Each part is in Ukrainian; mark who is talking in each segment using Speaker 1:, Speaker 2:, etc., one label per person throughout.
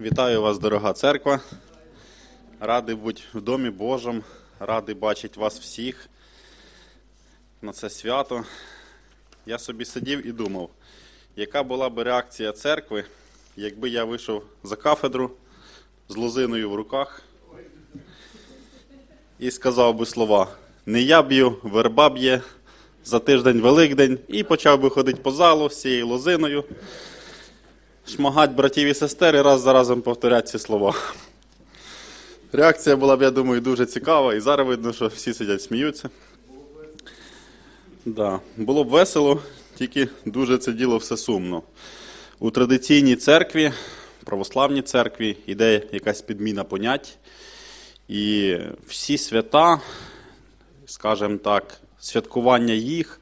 Speaker 1: Вітаю вас, дорога церква. Радий бути в домі Божому, радий бачити вас всіх на це свято. Я собі сидів і думав, яка була б реакція церкви, якби я вийшов за кафедру з лозиною в руках і сказав би слова: не я б'ю, верба б'є, за тиждень Великдень, і почав би ходити по залу з цією лозиною шмагать братів і сестер і раз за разом повторяти ці слова. Реакція була б, я думаю, дуже цікава, і зараз видно, що всі сидять, сміються. Да. Було б весело, тільки дуже це діло все сумно. У традиційній церкві, православній церкві, йде якась підміна понять. І всі свята, скажімо так, святкування їх,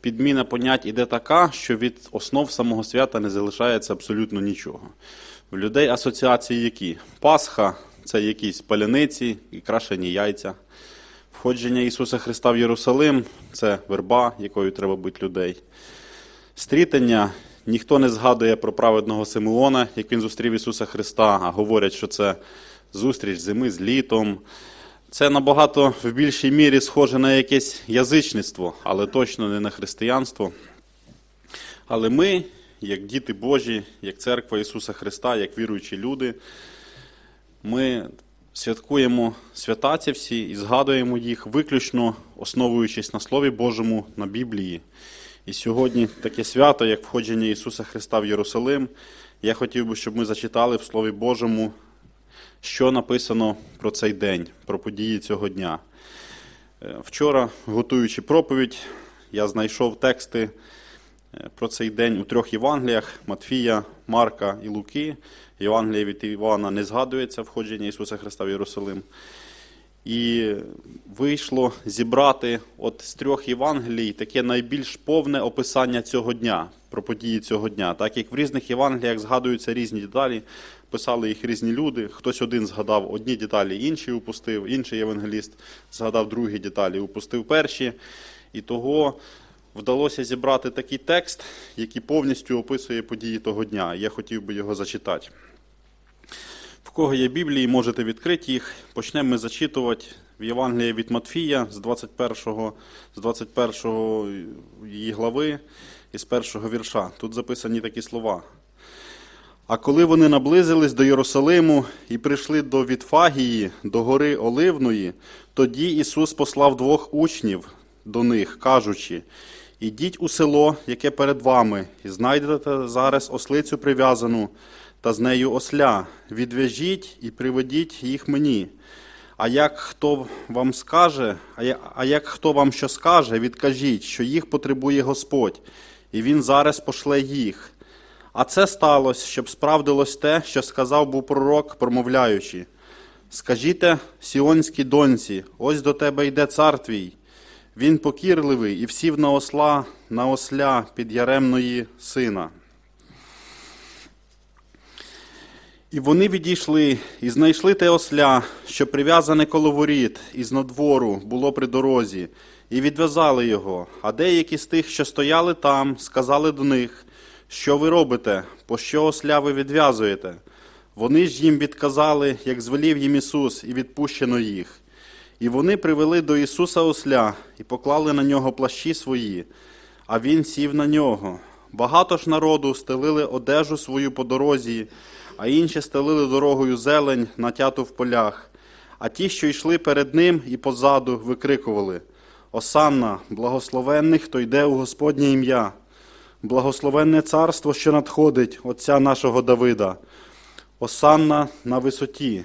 Speaker 1: підміна понять іде така, що від основ самого свята не залишається абсолютно нічого. В людей асоціації які? Пасха це якісь паляниці і крашені яйця. Входження Ісуса Христа в Єрусалим це верба, якою треба бути людей. Стрітення ніхто не згадує про праведного Симеона, як він зустрів Ісуса Христа, а говорять, що це зустріч зими з літом. Це набагато в більшій мірі схоже на якесь язичництво, але точно не на християнство. Але ми, як діти Божі, як церква Ісуса Христа, як віруючі люди, ми святкуємо свята ці всі і згадуємо їх виключно основуючись на Слові Божому, на Біблії. І сьогодні таке свято, як входження Ісуса Христа в Єрусалим, я хотів би, щоб ми зачитали в Слові Божому що написано про цей день, про події цього дня. Е, Вчора, готуючи проповідь, я знайшов тексти е, про цей день у трьох Євангеліях Матфія, Марка і Луки. Євангелія від Івана не згадується входження Ісуса Христа в Єрусалим. І вийшло зібрати от з трьох Євангелій таке найбільш повне описання цього дня, про події цього дня. Так як в різних Євангеліях згадуються різні деталі, писали їх різні люди. Хтось один згадав одні деталі, інший упустив, інший євангеліст згадав другі деталі, упустив перші. І того вдалося зібрати такий текст, який повністю описує події того дня. Я хотів би його зачитати. В кого є Біблії, можете відкрити їх. Почнемо ми зачитувати в Євангелії від Матфія з 21, з 21 її глави і з першого вірша. Тут записані такі слова. А коли вони наблизились до Єрусалиму і прийшли до Вітфагії, до гори Оливної, тоді Ісус послав двох учнів до них, кажучи: Ідіть у село, яке перед вами, і знайдете зараз ослицю прив'язану та з нею осля. Відв'яжіть і приведіть їх мені. А як хто вам скаже, а як хто вам що скаже, відкажіть, що їх потребує Господь, і він зараз пошле їх. А це сталося, щоб справдилось те, що сказав був пророк, промовляючи. Скажіте сіонській доньці, ось до тебе йде цар твій. Він покірливий і всів на осла, на осля під яремної сина. І вони відійшли і знайшли те осля, що прив'язане коло воріт із надвору було при дорозі, і відв'язали його. А деякі з тих, що стояли там, сказали до них, що ви робите, по що осля ви відв'язуєте? Вони ж їм відказали, як звелів їм Ісус, і відпущено їх. І вони привели до Ісуса осля і поклали на нього плащі свої, а він сів на нього. Багато ж народу стелили одежу свою по дорозі, а інші стелили дорогою зелень, натяту в полях. А ті, що йшли перед ним і позаду, викрикували: Осанна, благословенний, хто йде у Господнє ім'я, благословенне царство, що надходить, Отця нашого Давида. Осанна на висоті.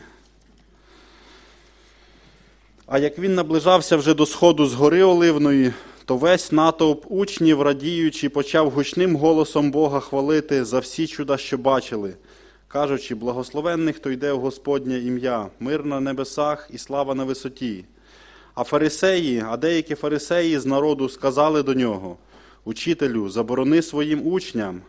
Speaker 1: А як він наближався вже до сходу з гори Оливної, то весь натовп учнів, радіючи, почав гучним голосом Бога хвалити за всі чуда, що бачили, кажучи, благословенний, хто йде у Господнє ім'я, мир на небесах і слава на висоті. А фарисеї, а деякі фарисеї з народу сказали до нього: Учителю, заборони своїм учням.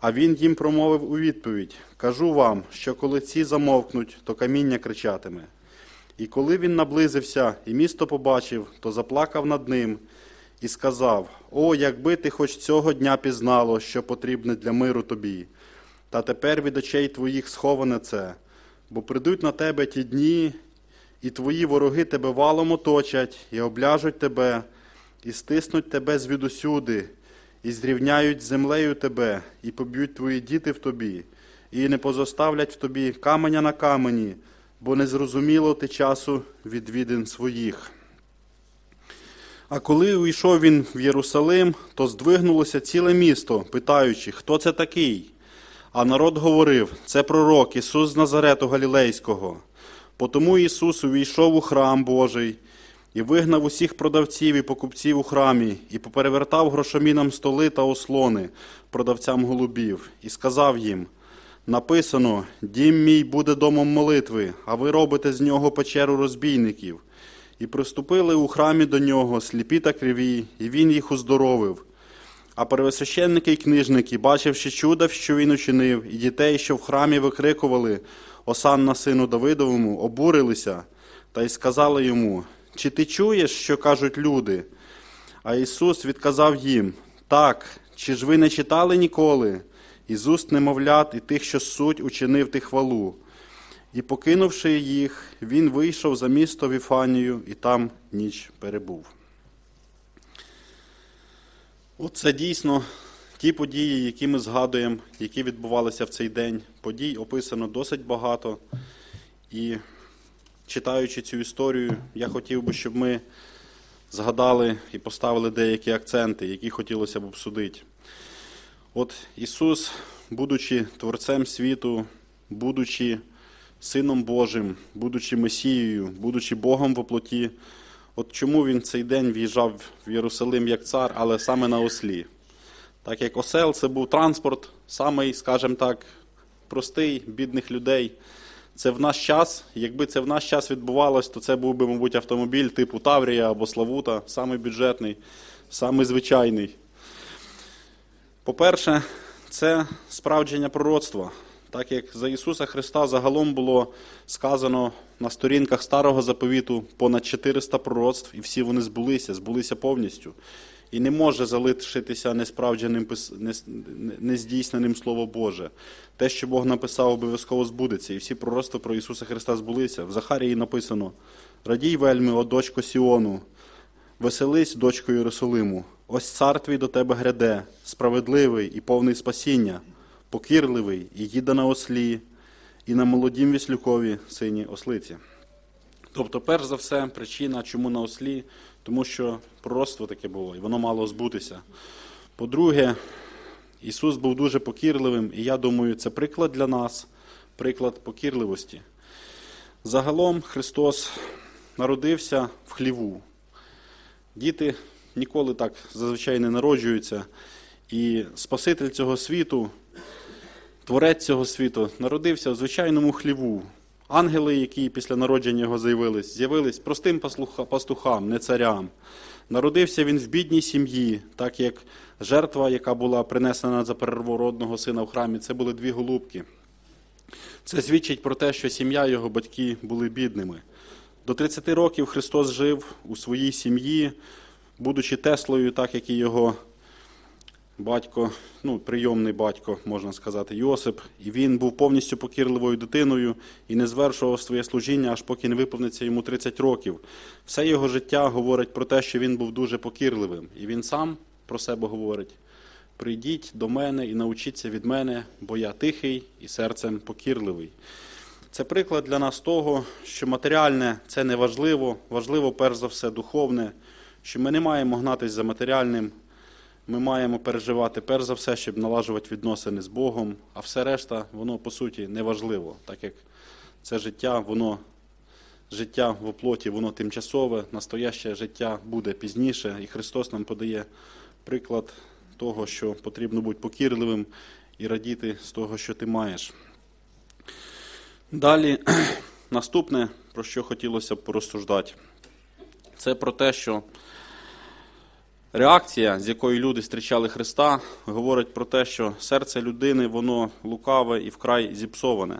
Speaker 1: А він їм промовив у відповідь: Кажу вам, що коли ці замовкнуть, то каміння кричатиме. І коли він наблизився і місто побачив, то заплакав над ним і сказав: О, якби ти хоч цього дня пізнало, що потрібне для миру тобі. та тепер від очей твоїх сховане це, бо прийдуть на тебе ті дні, і твої вороги тебе валом оточать, і обляжуть тебе, і стиснуть тебе звідусюди, і зрівняють з землею тебе, і поб'ють твої діти в тобі, і не позоставлять в тобі каменя на камені, бо не зрозуміло ти часу відвідин своїх. А коли увійшов він в Єрусалим, то здвигнулося ціле місто, питаючи, хто це такий? А народ говорив: це пророк Ісус з Назарету Галілейського. Потому Ісус увійшов у храм Божий і вигнав усіх продавців і покупців у храмі, і поперевертав грошомінам столи та ослони продавцям голубів, і сказав їм: Написано: Дім мій буде домом молитви, а ви робите з нього печеру розбійників. І приступили у храмі до нього сліпі та криві, і він їх уздоровив. А первосвященники й книжники, бачивши чуда, що він учинив, і дітей, що в храмі викрикували Осанна сину Давидовому, обурилися та й сказали йому: Чи ти чуєш, що кажуть люди? А Ісус відказав їм: Так, чи ж ви не читали ніколи? Із уст немовлят і тих, що суть, учинив ти хвалу. І, покинувши їх, він вийшов за місто Віфанію і там ніч перебув. Оце дійсно ті події, які ми згадуємо, які відбувалися в цей день. Подій описано досить багато. І читаючи цю історію, я хотів би, щоб ми згадали і поставили деякі акценти, які хотілося б обсудити. От Ісус, будучи Творцем світу, будучи Сином Божим, будучи Месією, будучи Богом в плоті, от чому він цей день в'їжджав в Єрусалим як цар, але саме на ослі? Так як осел це був транспорт, самий, скажімо так, простий, бідних людей. Це в наш час, якби це в наш час відбувалось, то це був би, мабуть, автомобіль типу Таврія або Славута, самий бюджетний, самий звичайний. По-перше, це справдження пророцтва. Так як за Ісуса Христа загалом було сказано на сторінках Старого заповіту понад 400 пророцтв, і всі вони збулися, збулися повністю. І не може залишитися несправдженим, нездійсненим Слово Боже. Те, що Бог написав, обов'язково збудеться. І всі пророцтва про Ісуса Христа збулися. В Захарії написано: Радій вельми, о дочко Сіону, веселись, дочко Єрусалиму. Ось цар твій до тебе гряде, справедливий і повний спасіння, покірливий і їде на ослі, і на молодім віслюкові сині ослиці. Тобто, перш за все, причина, чому на ослі, тому що пророцтво таке було, і воно мало збутися. По-друге, Ісус був дуже покірливим, і я думаю, це приклад для нас, приклад покірливості. Загалом Христос народився в хліву. Діти ніколи так зазвичай не народжуються. І Спаситель цього світу, Творець цього світу, народився в звичайному хліву. Ангели, які після народження його з'явились, з'явились простим пастухам, не царям. Народився він в бідній сім'ї, так як жертва, яка була принесена за первородного сина в храмі, це були дві голубки. Це свідчить про те, що сім'я його батьки були бідними. До 30 років Христос жив у своїй сім'ї, будучи Теслою, так як і його батько, ну, прийомний батько, можна сказати, Йосип, і він був повністю покірливою дитиною і не звершував своє служіння, аж поки не виповниться йому 30 років. Все його життя говорить про те, що він був дуже покірливим. І він сам про себе говорить: прийдіть до мене і научіться від мене, бо я тихий і серцем покірливий. Це приклад для нас того, що матеріальне це не важливо, важливо перш за все духовне, що ми не маємо гнатись за матеріальним, ми маємо переживати перш за все, щоб налажувати відносини з Богом, а все решта, воно по суті не важливо, так як це життя, воно життя в оплоті, воно тимчасове, настояще життя буде пізніше, і Христос нам подає приклад того, що потрібно бути покірливим і радіти з того, що ти маєш. Далі, наступне, про що хотілося б порозсуждати, це про те, що реакція, з якою люди зустрічали Христа, говорить про те, що серце людини воно лукаве і вкрай зіпсоване.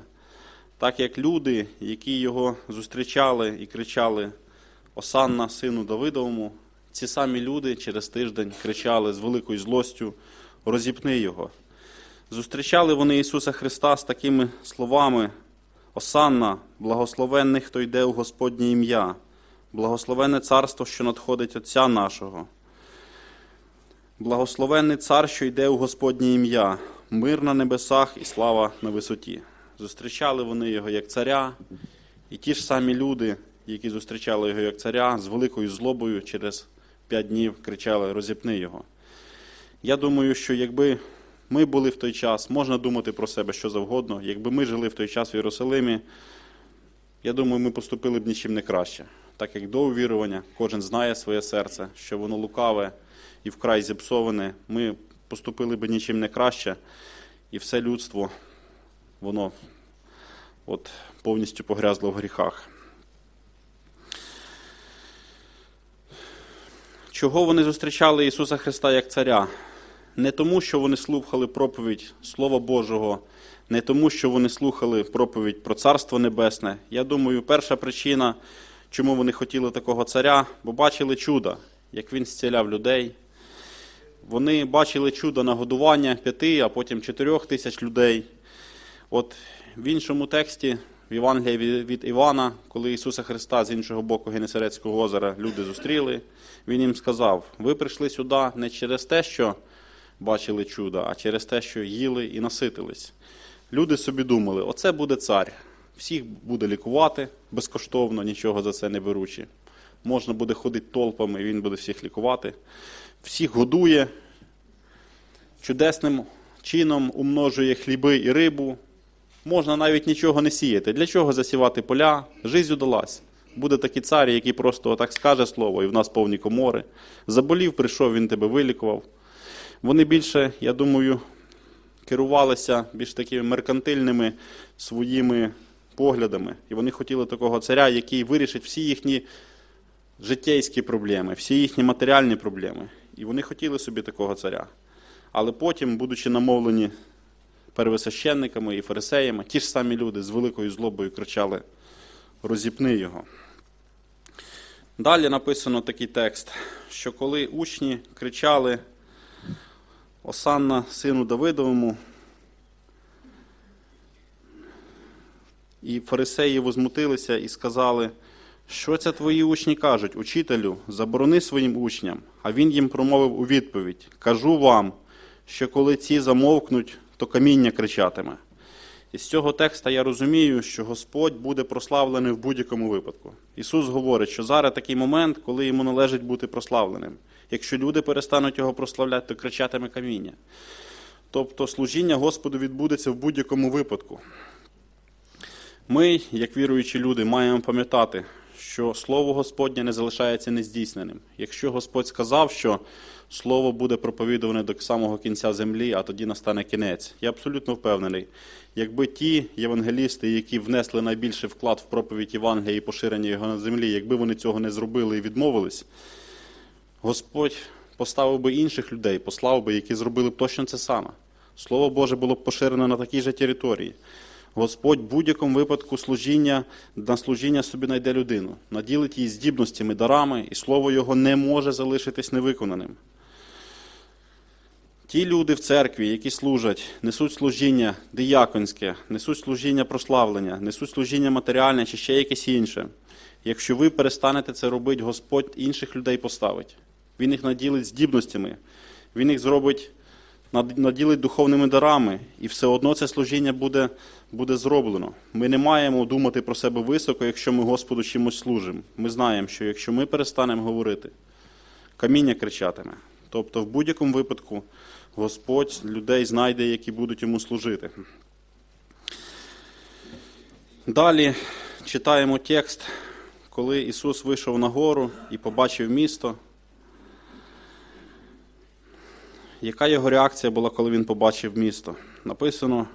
Speaker 1: Так як люди, які його зустрічали і кричали Осанна, сину Давидовому, ці самі люди через тиждень кричали з великою злостю Розіпни його. Зустрічали вони Ісуса Христа з такими словами: Осанна, благословенний, хто йде у Господнє ім'я, благословенне царство, що надходить Отця нашого. Благословенний цар, що йде у Господнє ім'я, мир на небесах і слава на висоті. Зустрічали вони його як царя, і ті ж самі люди, які зустрічали його як царя, з великою злобою через п'ять днів кричали Розіпни його. Я думаю, що якби ми були в той час, можна думати про себе що завгодно, якби ми жили в той час в Єрусалимі, я думаю, ми поступили б нічим не краще. Так як до увірування, кожен знає своє серце, що воно лукаве і вкрай зіпсоване, ми поступили б нічим не краще, і все людство, воно от, повністю погрязло в гріхах. Чого вони зустрічали Ісуса Христа як Царя? Не тому, що вони слухали проповідь Слова Божого, не тому, що вони слухали проповідь про Царство Небесне. Я думаю, перша причина, чому вони хотіли такого царя, бо бачили чудо, як він зціляв людей. Вони бачили чудо нагодування п'яти, а потім чотирьох тисяч людей. От в іншому тексті, в Євангелії від- Івана, коли Ісуса Христа з іншого боку Генесарецького озера люди зустріли, Він їм сказав: ви прийшли сюди не через те, що бачили чудо, а через те, що їли і наситились. Люди собі думали, оце буде цар. Всіх буде лікувати безкоштовно, нічого за це не беручи. Можна буде ходити толпами, він буде всіх лікувати. Всіх годує, чудесним чином умножує хліби і рибу. Можна навіть нічого не сіяти. Для чого засівати поля? Жизнь удалась. Буде такий цар, який просто отак скаже слово, і в нас повні комори. Заболів, прийшов, він тебе вилікував. Вони більше, я думаю, керувалися більш такими меркантильними своїми поглядами. І вони хотіли такого царя, який вирішить всі їхні життєйські проблеми, всі їхні матеріальні проблеми. І вони хотіли собі такого царя. Але потім, будучи намовлені первосвященниками і фарисеями, ті ж самі люди з великою злобою кричали: розіпни його. Далі написано такий текст, що коли учні кричали Осанна сину Давидовому, і фарисеї возмутилися і сказали, що це твої учні кажуть, учителю, заборони своїм учням. А він їм промовив у відповідь: Кажу вам, що коли ці замовкнуть, то каміння кричатиме. І з цього текста я розумію, що Господь буде прославлений в будь-якому випадку. Ісус говорить, що зараз такий момент, коли йому належить бути прославленим. Якщо люди перестануть його прославляти, то кричатиме каміння. Тобто служіння Господу відбудеться в будь-якому випадку. Ми, як віруючі люди, маємо пам'ятати, що Слово Господнє не залишається нездійсненим. Якщо Господь сказав, що Слово буде проповідуване до самого кінця землі, а тоді настане кінець. Я абсолютно впевнений, якби ті євангелісти, які внесли найбільший вклад в проповідь Євангелія і поширення його на землі, якби вони цього не зробили і відмовились, Господь поставив би інших людей, послав би, які зробили б точно це саме. Слово Боже було б поширено на такій же території. Господь в будь-якому випадку служіння на служіння собі знайде людину, наділить її здібностями, дарами, і слово Його не може залишитись невиконаним. Ті люди в церкві, які служать, несуть служіння дияконське, несуть служіння прославлення, несуть служіння матеріальне чи ще якесь інше. Якщо ви перестанете це робити, Господь інших людей поставить. Він їх наділить здібностями, Він їх зробить, наділить духовними дарами, і все одно це служіння буде, буде зроблено. Ми не маємо думати про себе високо, якщо ми Господу чимось служимо. Ми знаємо, що якщо ми перестанемо говорити, каміння кричатиме. Тобто, в будь-якому випадку Господь людей знайде, які будуть йому служити. Далі читаємо текст, коли Ісус вийшов на гору і побачив місто. Яка його реакція була, коли він побачив місто? Написано: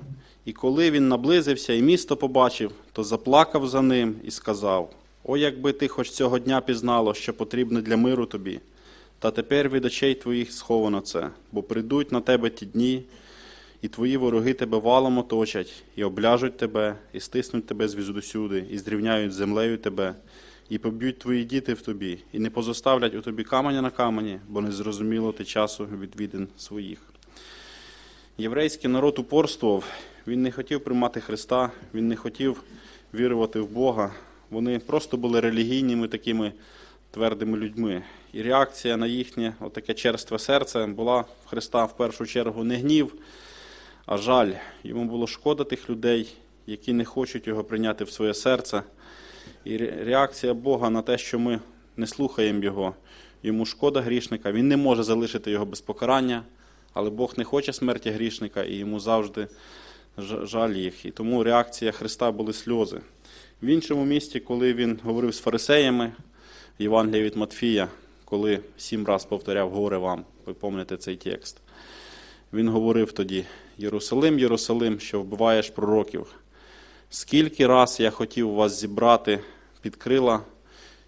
Speaker 1: і коли він наблизився і місто побачив, то заплакав за ним і сказав: О, якби ти хоч цього дня пізнало, що потрібно для миру тобі, та тепер від очей твоїх сховано це, бо прийдуть на тебе ті дні, і твої вороги тебе валом оточать, і обляжуть тебе, і стиснуть тебе звіздусюди, і зрівняють землею тебе, і поб'ють твої діти в тобі, і не позоставлять у тобі каменя на камені, бо не зрозуміло ти часу відвідин своїх. єврейський народ упорствував, він не хотів приймати Христа, він не хотів вірувати в Бога. Вони просто були релігійними такими твердими людьми. І реакція на їхнє отаке черстве серце була в Христа в першу чергу не гнів, а жаль. Йому було шкода тих людей, які не хочуть його прийняти в своє серце. І реакція Бога на те, що ми не слухаємо Його, йому шкода грішника, він не може залишити його без покарання, але Бог не хоче смерті грішника, і йому завжди жаль їх. І тому реакція Христа були сльози. В іншому місті, коли він говорив з фарисеями, Євангелія від Матфія, коли сім раз повторяв горе вам, ви пам'ятаєте цей текст. Він говорив тоді: Єрусалим, Єрусалим, що вбиваєш пророків. Скільки раз я хотів вас зібрати під крила,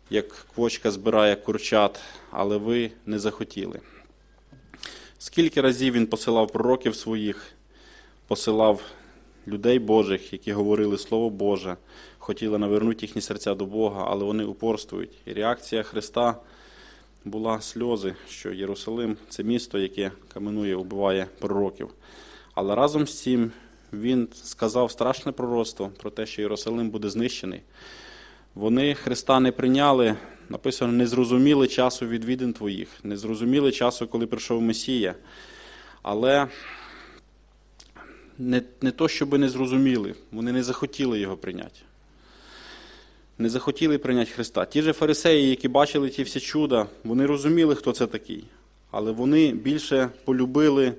Speaker 1: як квочка збирає курчат, але ви не захотіли. Скільки разів він посилав пророків своїх, посилав людей Божих, які говорили Слово Боже, хотіли навернути їхні серця до Бога, але вони упорствують. І реакція Христа була сльози, що Єрусалим це місто, яке каменує, убиває пророків. Але разом з цим він сказав страшне пророцтво про те, що Єрусалим буде знищений. Вони Христа не прийняли, написано, не зрозуміли часу відвідин твоїх, не зрозуміли часу, коли прийшов Месія. Але не, не то, щоб не зрозуміли, вони не захотіли його прийняти. Не захотіли прийняти Христа. Ті же фарисеї, які бачили ті всі чуда, вони розуміли, хто це такий. Але вони більше полюбили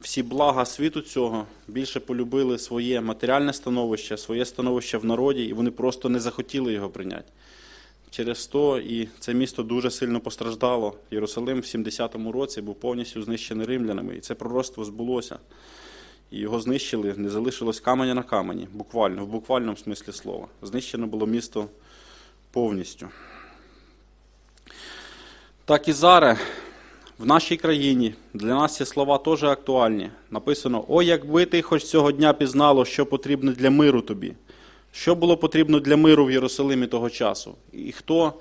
Speaker 1: всі блага світу цього, більше полюбили своє матеріальне становище, своє становище в народі, і вони просто не захотіли його прийняти. Через то і це місто дуже сильно постраждало. Єрусалим в 70-му році був повністю знищений римлянами, і це пророцтво збулося. І його знищили, не залишилось каменя на камені, буквально, в буквальному смислі слова. Знищено було місто повністю. Так і зараз в нашій країні для нас ці слова теж актуальні. Написано: О, якби ти хоч цього дня пізнало, що потрібно для миру тобі. Що було потрібно для миру в Єрусалимі того часу? І хто,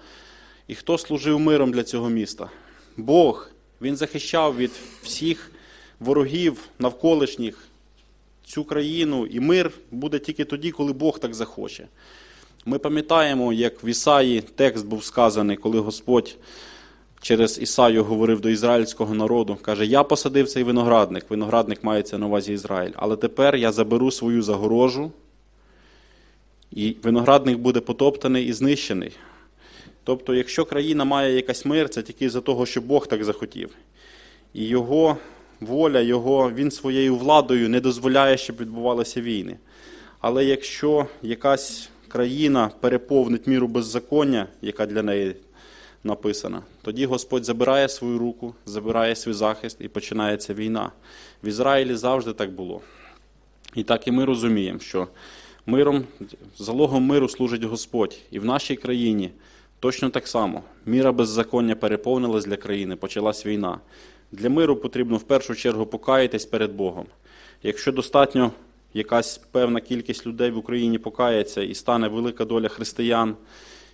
Speaker 1: і хто служив миром для цього міста? Бог. Він захищав від всіх ворогів навколишніх цю країну, і мир буде тільки тоді, коли Бог так захоче. Ми пам'ятаємо, як в Ісаї текст був сказаний, коли Господь через Ісаю говорив до ізраїльського народу, каже: Я посадив цей виноградник, виноградник мається на увазі Ізраїль, але тепер я заберу свою загорожу, і виноградник буде потоптаний і знищений. Тобто, якщо країна має якась мир, це тільки за того, що Бог так захотів. І його воля, його, він своєю владою не дозволяє, щоб відбувалися війни. Але якщо якась країна переповнить міру беззаконня, яка для неї написана, тоді Господь забирає свою руку, забирає свій захист і починається війна. В Ізраїлі завжди так було. І так і ми розуміємо, що миром, залогом миру служить Господь. І в нашій країні точно так само. Міра беззаконня переповнилась для країни, почалась війна. Для миру потрібно в першу чергу покаятись перед Богом. Якщо достатньо якась певна кількість людей в Україні покається і стане велика доля християн,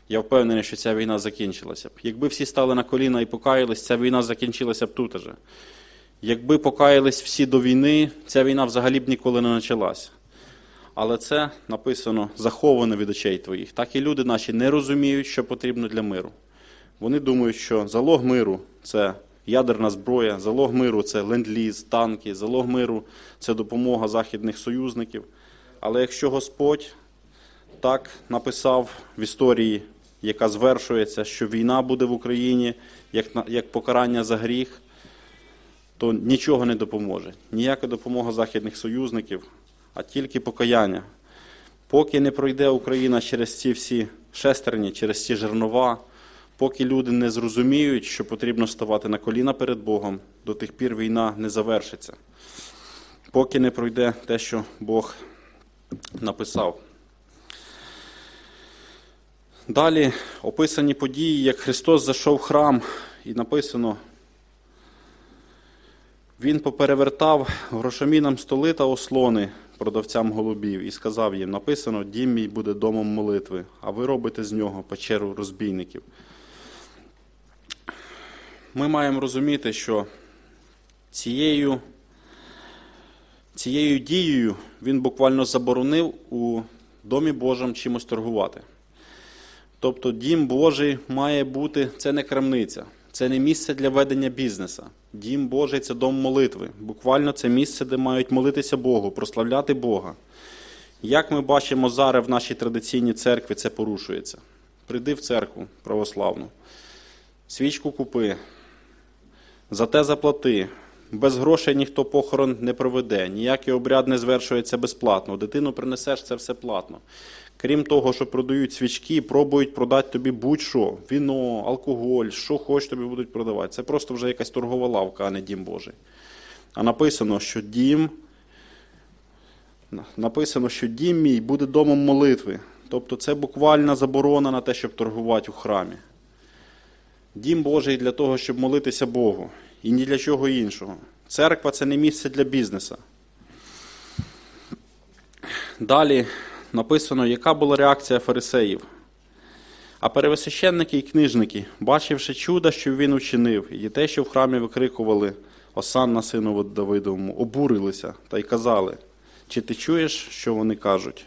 Speaker 1: я впевнений, що ця війна закінчилася б. Якби всі стали на коліна і покаялись, ця війна закінчилася б тут же. Якби покаялись всі до війни, ця війна взагалі б ніколи не почалася. Але це написано заховано від очей твоїх. Так і люди наші не розуміють, що потрібно для миру. Вони думають, що залог миру це ядерна зброя, залог миру це ленд-ліз, танки, залог миру це допомога західних союзників. Але якщо Господь так написав в історії, яка звершується, що війна буде в Україні як, як покарання за гріх, то нічого не допоможе. Ніяка допомога західних союзників, а тільки покаяння. Поки не пройде Україна через ці всі шестерні, через ці жернова, поки люди не зрозуміють, що потрібно ставати на коліна перед Богом, до тих пір війна не завершиться. Поки не пройде те, що Бог написав. Далі описані події, як Христос зайшов в храм, і написано, Він поперевертав грошомінам столи та ослони продавцям голубів і сказав їм: написано, дім мій буде домом молитви, а ви робите з нього печеру розбійників. Ми маємо розуміти, що цією цією дією він буквально заборонив у домі Божому чимось торгувати. Тобто дім Божий має бути це не крамниця, це не місце для ведення бізнеса. Дім Божий це дом молитви. Буквально це місце, де мають молитися Богу, прославляти Бога. Як ми бачимо зараз в нашій традиційній церкві, це порушується. Прийди в церкву православну, свічку купи, за те заплати. Без грошей ніхто похорон не проведе, ніякий обряд не звершується безплатно. Дитину принесеш це все платно. Крім того, що продають свічки, пробують продати тобі будь-що: віно, алкоголь, що хоч тобі будуть продавати. Це просто вже якась торгова лавка, а не дім Божий. А написано, що дім написано, що дім мій буде домом молитви. Тобто це буквальна заборона на те, щоб торгувати у храмі. Дім Божий для того, щоб молитися Богу. І ні для чого іншого. Церква це не місце для бізнеса. Далі написано, яка була реакція фарисеїв. А перевисвященники і книжники, бачивши чудо, що він учинив, і те, що в храмі викрикували Осанна сину Давидовому, обурилися та й казали, чи ти чуєш, що вони кажуть?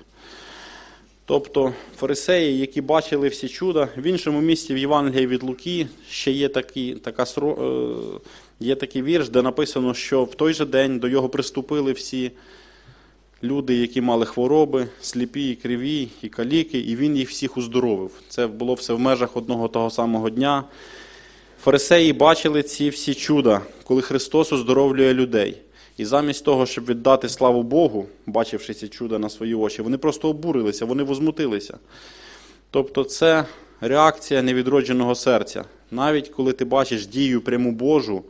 Speaker 1: Тобто фарисеї, які бачили всі чуда, в іншому місці в Євангелії від Луки ще є такий, така, е, є такий вірш, де написано, що в той же день до його приступили всі люди, які мали хвороби, сліпі, і криві, і каліки, і він їх всіх уздоровив. Це було все в межах одного того самого дня. Фарисеї бачили ці всі чуда, коли Христос оздоровлює людей. І замість того, щоб віддати славу Богу, бачивши ці чуда на свої очі, вони просто обурилися, вони возмутилися. Тобто це реакція невідродженого серця. Навіть коли ти бачиш дію пряму Божу,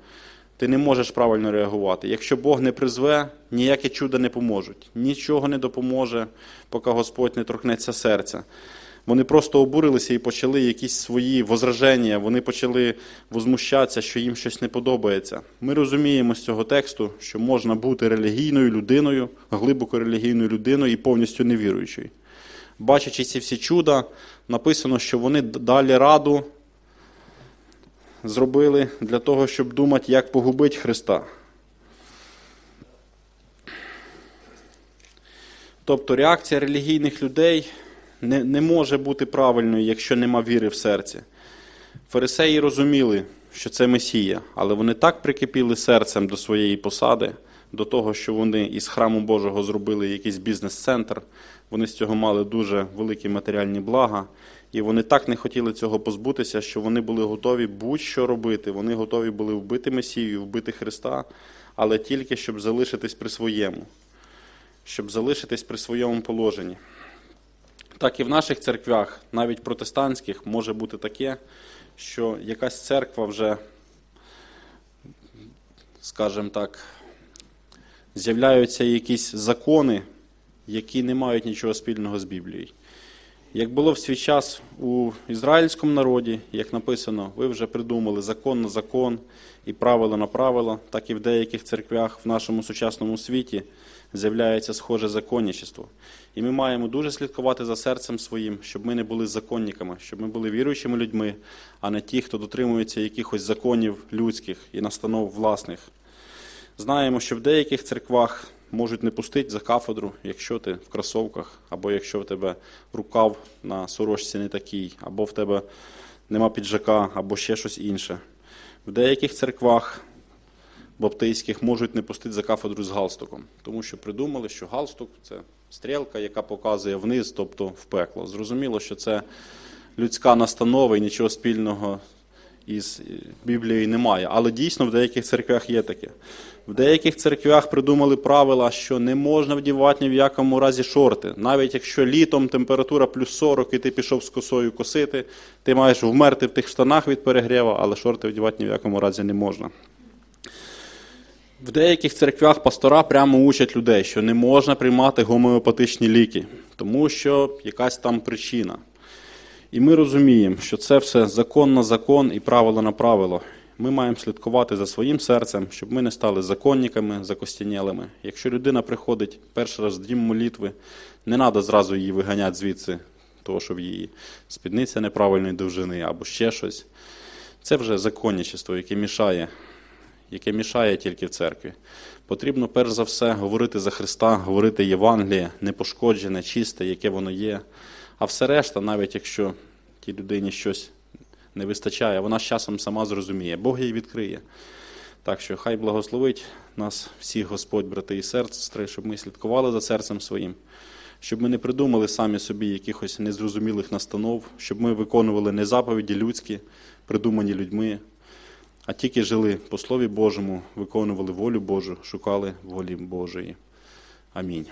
Speaker 1: ти не можеш правильно реагувати. Якщо Бог не призве, ніякі чуда не поможуть. Нічого не допоможе, поки Господь не торкнеться серця. Вони просто обурилися і почали якісь свої возраження, вони почали возмущатися, що їм щось не подобається. Ми розуміємо з цього тексту, що можна бути релігійною людиною, глибоко релігійною людиною і повністю невіруючою. Бачачи ці всі чуда, написано, що вони далі раду зробили для того, щоб думати, як погубити Христа. Тобто реакція релігійних людей не, не може бути правильною, якщо нема віри в серці. Фарисеї розуміли, що це Месія, але вони так прикипіли серцем до своєї посади, до того, що вони із храму Божого зробили якийсь бізнес-центр, вони з цього мали дуже великі матеріальні блага, і вони так не хотіли цього позбутися, що вони були готові будь-що робити. Вони готові були вбити Месію, вбити Христа, але тільки щоб залишитись при своєму, щоб залишитись при своєму положенні. Так і в наших церквях, навіть протестантських, може бути таке, що якась церква вже, скажімо так, з'являються якісь закони, які не мають нічого спільного з Біблією. Як було в свій час у ізраїльському народі, як написано, ви вже придумали закон на закон і правило на правило, так і в деяких церквях в нашому сучасному світі з'являється схоже законничество. І ми маємо дуже слідкувати за серцем своїм, щоб ми не були законниками, щоб ми були віруючими людьми, а не ті, хто дотримується якихось законів людських і настанов власних. Знаємо, що в деяких церквах можуть не пустити за кафедру, якщо ти в кросовках, або якщо в тебе рукав на сорочці не такий, або в тебе нема піджака, або ще щось інше. В деяких церквах баптистських можуть не пустити за кафедру з галстуком, тому що придумали, що галстук це стрілка, яка показує вниз, тобто в пекло. Зрозуміло, що це людська настанова і нічого спільного із Біблією немає. Але дійсно в деяких церквях є таке. В деяких церквях придумали правила, що не можна вдівати ні в якому разі шорти. Навіть якщо літом температура плюс 40 і ти пішов з косою косити, ти маєш вмерти в тих штанах від перегрєва, але шорти вдівати ні в якому разі не можна. В деяких церквях пастора прямо учать людей, що не можна приймати гомеопатичні ліки, тому що якась там причина. І ми розуміємо, що це все закон на закон і правило на правило. Ми маємо слідкувати за своїм серцем, щоб ми не стали законниками, закостянілими. Якщо людина приходить перший раз в дім молитви, не треба зразу її виганяти звідси, того, що в її спідниця неправильної довжини або ще щось. Це вже законничество, яке мішає яке мішає тільки в церкві. Потрібно перш за все говорити за Христа, говорити Євангеліє, непошкоджене, чисте, яке воно є. А все решта, навіть якщо тій людині щось не вистачає, вона з часом сама зрозуміє, Бог їй відкриє. Так що хай благословить нас всіх Господь, брати і сестри, щоб ми слідкували за серцем своїм, щоб ми не придумали самі собі якихось незрозумілих настанов, щоб ми виконували не заповіді людські, придумані людьми, а тільки жили по Слові Божому, виконували волю Божу, шукали волі Божої. Амінь.